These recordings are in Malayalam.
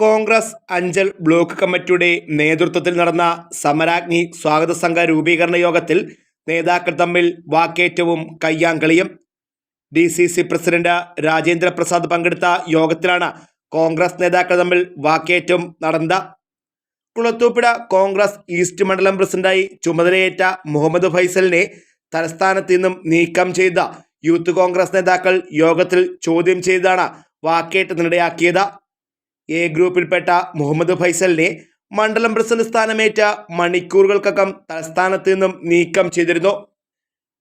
കോൺഗ്രസ് അഞ്ചൽ ബ്ലോക്ക് കമ്മിറ്റിയുടെ നേതൃത്വത്തിൽ നടന്ന സമരാഗ്നി സ്വാഗത സംഘ രൂപീകരണ യോഗത്തിൽ നേതാക്കൾ തമ്മിൽ വാക്കേറ്റവും കയ്യാങ്കളിയും D C C president Rajendra Prasad പങ്കെടുത്ത യോഗത്തിലാണ് കോൺഗ്രസ് നേതാക്കൾ തമ്മിൽ വാക്കേറ്റവും നടന്നത്. കുളത്തൂപ്പിട കോൺഗ്രസ് ഈസ്റ്റ് മണ്ഡലം പ്രസിഡന്റായി ചുമതലയേറ്റ മുഹമ്മദ് ഫൈസലിനെ തലസ്ഥാനത്ത് നിന്നും നീക്കം ചെയ്ത യൂത്ത് കോൺഗ്രസ് നേതാക്കൾ യോഗത്തിൽ ചോദ്യം ചെയ്താണ് വാക്കേറ്റത്തിനിടയാക്കിയത്. എ ഗ്രൂപ്പിൽപ്പെട്ട മുഹമ്മദ് ഫൈസലിനെ മണ്ഡലം പ്രസിഡന്റ് സ്ഥാനമേറ്റ മണിക്കൂറുകൾക്കകം തലസ്ഥാനത്ത് നിന്നും നീക്കം ചെയ്തിരുന്നു.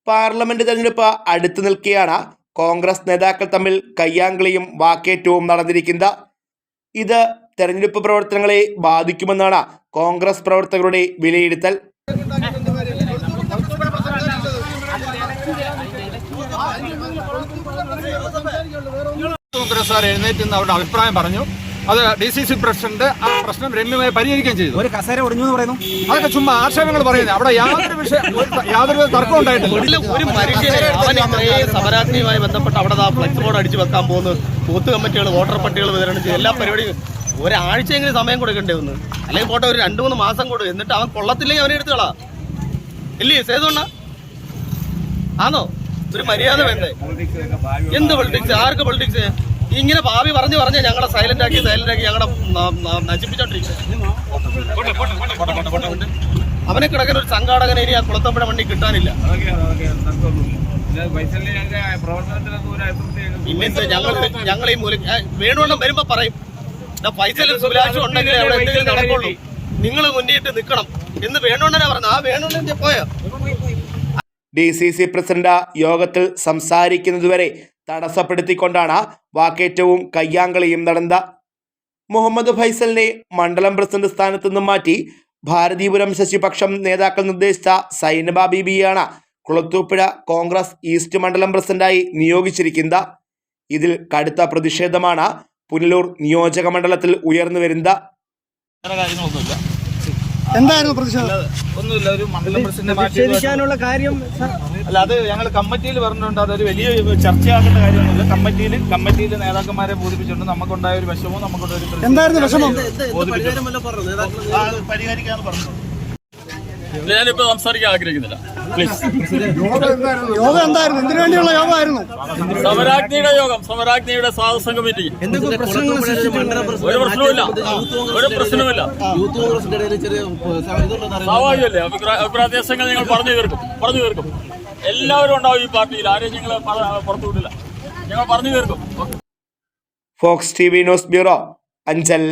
പാർലമെന്റ് തെരഞ്ഞെടുപ്പ് അടുത്തു നിൽക്കെയാണ് കോൺഗ്രസ് നേതാക്കൾ തമ്മിൽ കയ്യാങ്കളിയും വാക്കേറ്റവും നടന്നിരിക്കുന്നത്. ഇത് തെരഞ്ഞെടുപ്പ് പ്രവർത്തനങ്ങളെ ബാധിക്കുമെന്നാണ് കോൺഗ്രസ് പ്രവർത്തകരുടെ വിലയിരുത്തൽ. കോൺഗ്രസ്സുകാർ എഴുന്നേറ്റ് അവരുടെ അഭിപ്രായം പറഞ്ഞു. അത് ഡി സി സി പ്രസിഡന്റ് ആ പ്രശ്നം രമ്യമായി പരിഹരിക്കുകയും ചെയ്തു. ഒരു കസേര ഒടിഞ്ഞു എന്ന് പറയുന്നു. അതൊക്കെ ചുമ്മാ ആക്ഷേപങ്ങൾ പറയുന്നത് അവിടെ യാതൊരു വിഷയം യാതൊരു തർക്കം ഉണ്ടായിട്ടില്ല. ഒരു സമരാഗ്നിയുമായി ബന്ധപ്പെട്ട് അവിടെ ഫ്ലെക്സ് ബോർഡ് അടിച്ചു വെക്കാൻ പോകുന്നു. ബൂത്ത് കമ്മിറ്റികൾ വോട്ടർ പട്ടികൾ വിതരണം ചെയ്ത്. എല്ലാ പരിപാടിയും ഒരാഴ്ചയെങ്കിലും സമയം കൊടുക്കണ്ടേ ഒന്ന് അല്ലെങ്കിൽ പോട്ടെ ഒരു രണ്ട് മൂന്ന് മാസം കൊടുക്കും എന്നിട്ട് അവൻ കൊള്ളത്തില്ലെങ്കിൽ അവനെ എടുത്തുകളാ ഇല്ലേ സേതുണ്ണ ആണോ ഒരു മര്യാദ വേണ്ടേ? എന്ത് പൊളിറ്റിക്സ് ആർക്ക് പൊളിറ്റിക്സ് ഇങ്ങനെ ഭാവി പറഞ്ഞു പറഞ്ഞ് ഞങ്ങളെ സൈലന്റ് ആക്കി സൈലന്റ് ആക്കി ഞങ്ങളെ നശിപ്പിച്ചോണ്ടിരിക്കുന്നത് അവനെ കിടക്കുന്ന ഒരു സംഘാടകനെ ഇനി ആ കുളത്തമ്പഴ വണ്ടി കിട്ടാനില്ല. ഞങ്ങൾ ഈ മൂല വേണുവണ്ണം വരുമ്പോ പറയും. സുലാശം ഉണ്ടെങ്കിൽ അവിടെ എന്തെങ്കിലും നടക്കുള്ളൂ. നിങ്ങൾ മുന്നിട്ട് നിൽക്കണം എന്ന് വേണുവണ്ണനാ പറഞ്ഞത്. ആ വേണുവണ്ണൻ പോയോ? ഡി സി സി പ്രസിഡന്റ് യോഗത്തിൽ സംസാരിക്കുന്നതുവരെ തടസ്സപ്പെടുത്തിക്കൊണ്ടാണ് വാക്കേറ്റവും കയ്യാങ്കളിയും നടന്നത് മുഹമ്മദ് ഫൈസലിനെ മണ്ഡലം പ്രസിഡന്റ് സ്ഥാനത്ത് നിന്നും മാറ്റി ഭാരതീപുരം ശശിപക്ഷം നേതാക്കൾ നിർദ്ദേശിച്ച സൈനബ ബിബിയാണ് കുളത്തൂപ്പുഴ കോൺഗ്രസ് ഈസ്റ്റ് മണ്ഡലം പ്രസിഡന്റായി നിയോഗിച്ചിരിക്കുന്നത്. ഇതിൽ കടുത്ത പ്രതിഷേധമാണ് പുനലൂർ നിയോജക മണ്ഡലത്തിൽ ഉയർന്നു വരുന്നത്. എന്തായിരുന്നു പ്രതിഷേധം ഒന്നുമില്ല ഒരു മണ്ഡലം പ്രസിഡന്റ് കാര്യം അല്ല അത് ഞങ്ങൾ കമ്മിറ്റിയിൽ പറഞ്ഞിട്ടുണ്ട്. അതൊരു വലിയ ചർച്ചയാക്കേണ്ട കാര്യമൊന്നുമില്ല. കമ്മിറ്റിയിൽ കമ്മിറ്റിയിൽ നേതാക്കന്മാരെ ബോധിപ്പിച്ചിട്ടുണ്ട്. നമുക്കുണ്ടായ ഒരു വിഷമവും നമുക്കുണ്ടായ ഒരു എന്തായിരുന്നു വിഷമം? പരിഹരിക്കാന്ന് പറഞ്ഞു. ഞാനിപ്പോ സംസാരിക്കാൻ ആഗ്രഹിക്കുന്നില്ല പ്ലീസ് യോഗം എന്തായിരുന്നു എന്തിനു വേണ്ടിയുള്ള യോഗമായിരുന്നു സമരാജ്ഞിയുടെ യോഗം സമരാജ്ഞിയുടെ സാഹസം കമ്മിറ്റി ഒരു പ്രശ്നവുമില്ല ഒരു പ്രശ്നവുമില്ല സ്വാഭാവികമല്ലേ അഭിപ്രായ അഭിപ്രായദേശങ്ങൾ ഞങ്ങൾ പറഞ്ഞു തീർക്കും പറഞ്ഞു തീർക്കും എല്ലാവരും ഉണ്ടാവും ഈ പാർട്ടിയിൽ ആരെയും ഞങ്ങൾ പുറത്തുവിടില്ല പുറത്തു വിടില്ല ഞങ്ങൾ പറഞ്ഞു തീർക്കും Fox T V news bureau Anchal